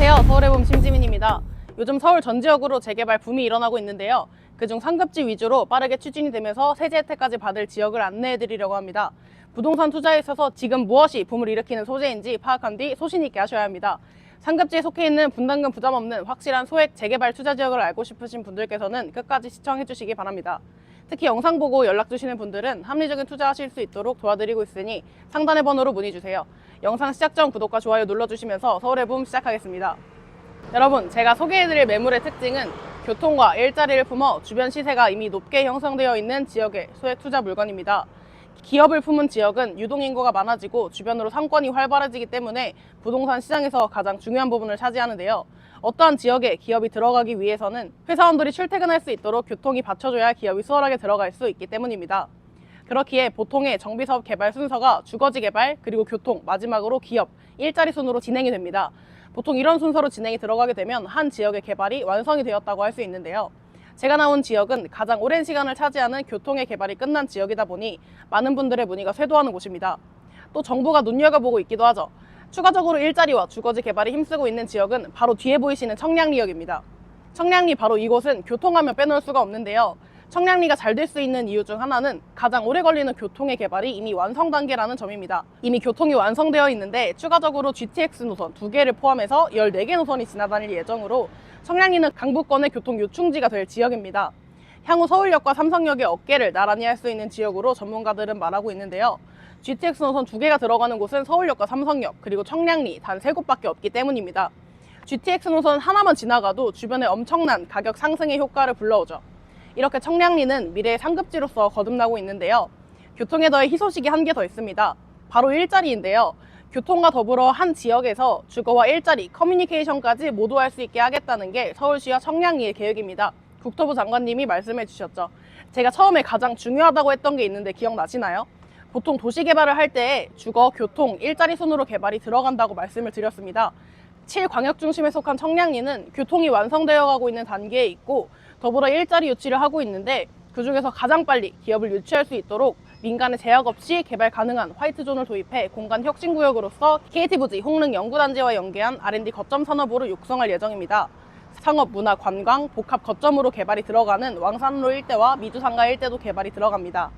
안녕하세요. 서울의 봄 심지민입니다. 요즘 서울 전 지역으로 재개발 붐이 일어나고 있는데요. 그중 상급지 위주로 빠르게 추진이 되면서 세제 혜택까지 받을 지역을 안내해 드리려고 합니다. 부동산 투자에 있어서 지금 무엇이 붐을 일으키는 소재인지 파악한 뒤 소신 있게 하셔야 합니다. 상급지에 속해 있는 분담금 부담 없는 확실한 소액 재개발 투자 지역을 알고 싶으신 분들께서는 끝까지 시청해 주시기 바랍니다. 특히 영상 보고 연락 주시는 분들은 합리적인 투자하실 수 있도록 도와드리고 있으니 상단의 번호로 문의 주세요. 영상 시작 전 구독과 좋아요 눌러주시면서 서울의 붐 시작하겠습니다. 여러분, 제가 소개해드릴 매물의 특징은 교통과 일자리를 품어 주변 시세가 이미 높게 형성되어 있는 지역의 소액 투자 물건입니다. 기업을 품은 지역은 유동인구가 많아지고 주변으로 상권이 활발해지기 때문에 부동산 시장에서 가장 중요한 부분을 차지하는데요. 어떠한 지역에 기업이 들어가기 위해서는 회사원들이 출퇴근할 수 있도록 교통이 받쳐줘야 기업이 수월하게 들어갈 수 있기 때문입니다. 그렇기에 보통의 정비사업 개발 순서가 주거지 개발, 그리고 교통, 마지막으로 기업, 일자리 순으로 진행이 됩니다. 보통 이런 순서로 진행이 들어가게 되면 한 지역의 개발이 완성이 되었다고 할 수 있는데요. 제가 나온 지역은 가장 오랜 시간을 차지하는 교통의 개발이 끝난 지역이다 보니 많은 분들의 문의가 쇄도하는 곳입니다. 또 정부가 눈여겨보고 있기도 하죠. 추가적으로 일자리와 주거지 개발이 힘쓰고 있는 지역은 바로 뒤에 보이시는 청량리역입니다. 청량리 바로 이곳은 교통하면 빼놓을 수가 없는데요. 청량리가 잘 될 수 있는 이유 중 하나는 가장 오래 걸리는 교통의 개발이 이미 완성 단계라는 점입니다. 이미 교통이 완성되어 있는데 추가적으로 GTX 노선 두 개를 포함해서 14개 노선이 지나다닐 예정으로 청량리는 강북권의 교통 요충지가 될 지역입니다. 향후 서울역과 삼성역의 어깨를 나란히 할 수 있는 지역으로 전문가들은 말하고 있는데요. GTX 노선 두 개가 들어가는 곳은 서울역과 삼성역 그리고 청량리 단 세 곳밖에 없기 때문입니다. GTX 노선 하나만 지나가도 주변에 엄청난 가격 상승의 효과를 불러오죠. 이렇게 청량리는 미래의 상급지로서 거듭나고 있는데요. 교통에 더해 희소식이 한 개 더 있습니다. 바로 일자리인데요. 교통과 더불어 한 지역에서 주거와 일자리, 커뮤니케이션까지 모두 할 수 있게 하겠다는 게 서울시와 청량리의 계획입니다. 국토부 장관님이 말씀해 주셨죠. 제가 처음에 가장 중요하다고 했던 게 있는데 기억나시나요? 보통 도시 개발을 할 때 주거, 교통, 일자리 순으로 개발이 들어간다고 말씀을 드렸습니다. 7광역 중심에 속한 청량리는 교통이 완성되어 가고 있는 단계에 있고 더불어 일자리 유치를 하고 있는데 그 중에서 가장 빨리 기업을 유치할 수 있도록 민간의 제약 없이 개발 가능한 화이트존을 도입해 공간 혁신 구역으로서 KT부지 홍릉 연구단지와 연계한 R&D 거점 산업으로 육성할 예정입니다. 상업, 문화, 관광, 복합 거점으로 개발이 들어가는 왕산로 일대와 미주상가 일대도 개발이 들어갑니다.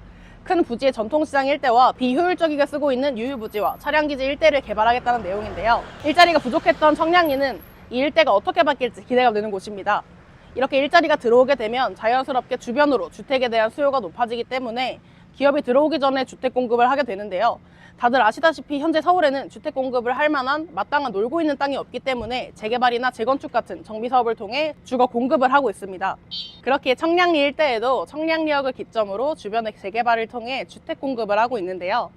큰 부지의 전통시장 일대와 비효율적이게 쓰고 있는 유유부지와 차량기지 일대를 개발하겠다는 내용인데요. 일자리가 부족했던 청량리는 이 일대가 어떻게 바뀔지 기대가 되는 곳입니다. 이렇게 일자리가 들어오게 되면 자연스럽게 주변으로 주택에 대한 수요가 높아지기 때문에 기업이 들어오기 전에 주택 공급을 하게 되는데요. 다들 아시다시피 현재 서울에는 주택 공급을 할 만한 마땅한 놀고 있는 땅이 없기 때문에 재개발이나 재건축 같은 정비 사업을 통해 주거 공급을 하고 있습니다. 그렇게 청량리 일대에도 청량리역을 기점으로 주변의 재개발을 통해 주택 공급을 하고 있는데요.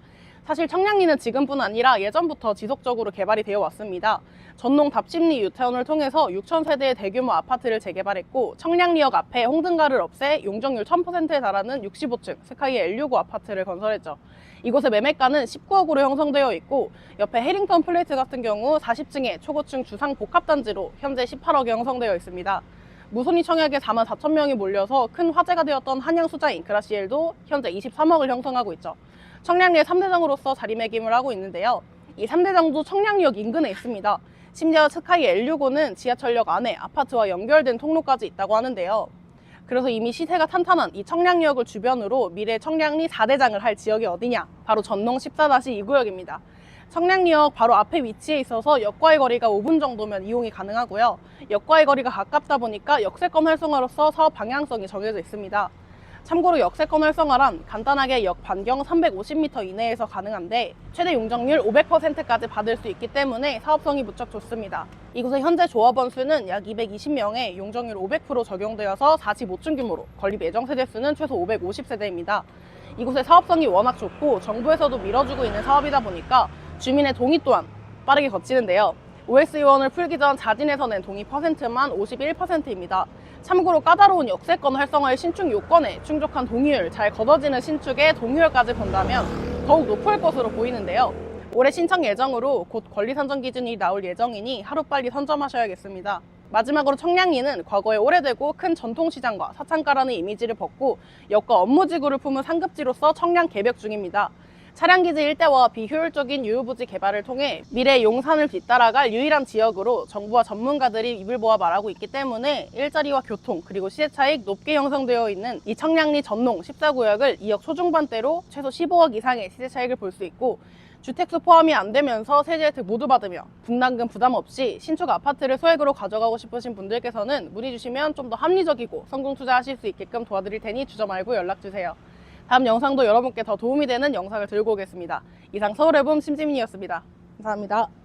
사실 청량리는 지금뿐 아니라 예전부터 지속적으로 개발이 되어 왔습니다. 전농 답심리 유타운을 통해서 6,000세대의 대규모 아파트를 재개발했고 청량리역 앞에 홍등가를 없애 용적률 1000%에 달하는 65층 스카이 L65 아파트를 건설했죠. 이곳의 매매가는 19억으로 형성되어 있고 옆에 해링턴 플레이트 같은 경우 40층의 초고층 주상 복합단지로 현재 18억에 형성되어 있습니다. 무손이 청약에 4만 4천 명이 몰려서 큰 화제가 되었던 한양 수자인 그라시엘도 현재 23억을 형성하고 있죠. 청량리의 3대장으로서 자리매김을 하고 있는데요. 이 3대장도 청량리역 인근에 있습니다. 심지어 스카이 L65는 지하철역 안에 아파트와 연결된 통로까지 있다고 하는데요. 그래서 이미 시세가 탄탄한 이 청량리역을 주변으로 미래 청량리 4대장을 할 지역이 어디냐? 바로 전농 14-2구역입니다. 청량리역 바로 앞에 위치해 있어서 역과의 거리가 5분 정도면 이용이 가능하고요. 역과의 거리가 가깝다 보니까 역세권 활성화로서 사업 방향성이 정해져 있습니다. 참고로 역세권 활성화란 간단하게 역 반경 350m 이내에서 가능한데 최대 용적률 500%까지 받을 수 있기 때문에 사업성이 무척 좋습니다. 이곳의 현재 조합원 수는 약 220명에 용적률 500% 적용되어서 45층 규모로 건립 예정 세대 수는 최소 550세대입니다. 이곳의 사업성이 워낙 좋고 정부에서도 밀어주고 있는 사업이다 보니까 주민의 동의 또한 빠르게 거치는데요. OS 요원을 풀기 전 자진해서 낸 동의 퍼센트만 51%입니다. 참고로 까다로운 역세권 활성화의 신축 요건에 충족한 동의율, 잘 걷어지는 신축의 동의율까지 본다면 더욱 높을 것으로 보이는데요. 올해 신청 예정으로 곧 권리 선정 기준이 나올 예정이니 하루빨리 선점하셔야겠습니다. 마지막으로 청량리는 과거에 오래되고 큰 전통시장과 사창가라는 이미지를 벗고 역과 업무지구를 품은 상급지로서 청량 개벽 중입니다. 차량기지 일대와 비효율적인 유후부지 개발을 통해 미래 용산을 뒤따라갈 유일한 지역으로 정부와 전문가들이 입을 모아 말하고 있기 때문에 일자리와 교통 그리고 시세 차익 높게 형성되어 있는 이 청량리 전농 14구역을 2억 초중반대로 최소 15억 이상의 시세 차익을 볼 수 있고 주택수 포함이 안 되면서 세제 혜택 모두 받으며 분담금 부담 없이 신축 아파트를 소액으로 가져가고 싶으신 분들께서는 문의 주시면 좀 더 합리적이고 성공 투자하실 수 있게끔 도와드릴 테니 주저 말고 연락 주세요. 다음 영상도 여러분께 더 도움이 되는 영상을 들고 오겠습니다. 이상 서울의 봄 심지민이었습니다. 감사합니다.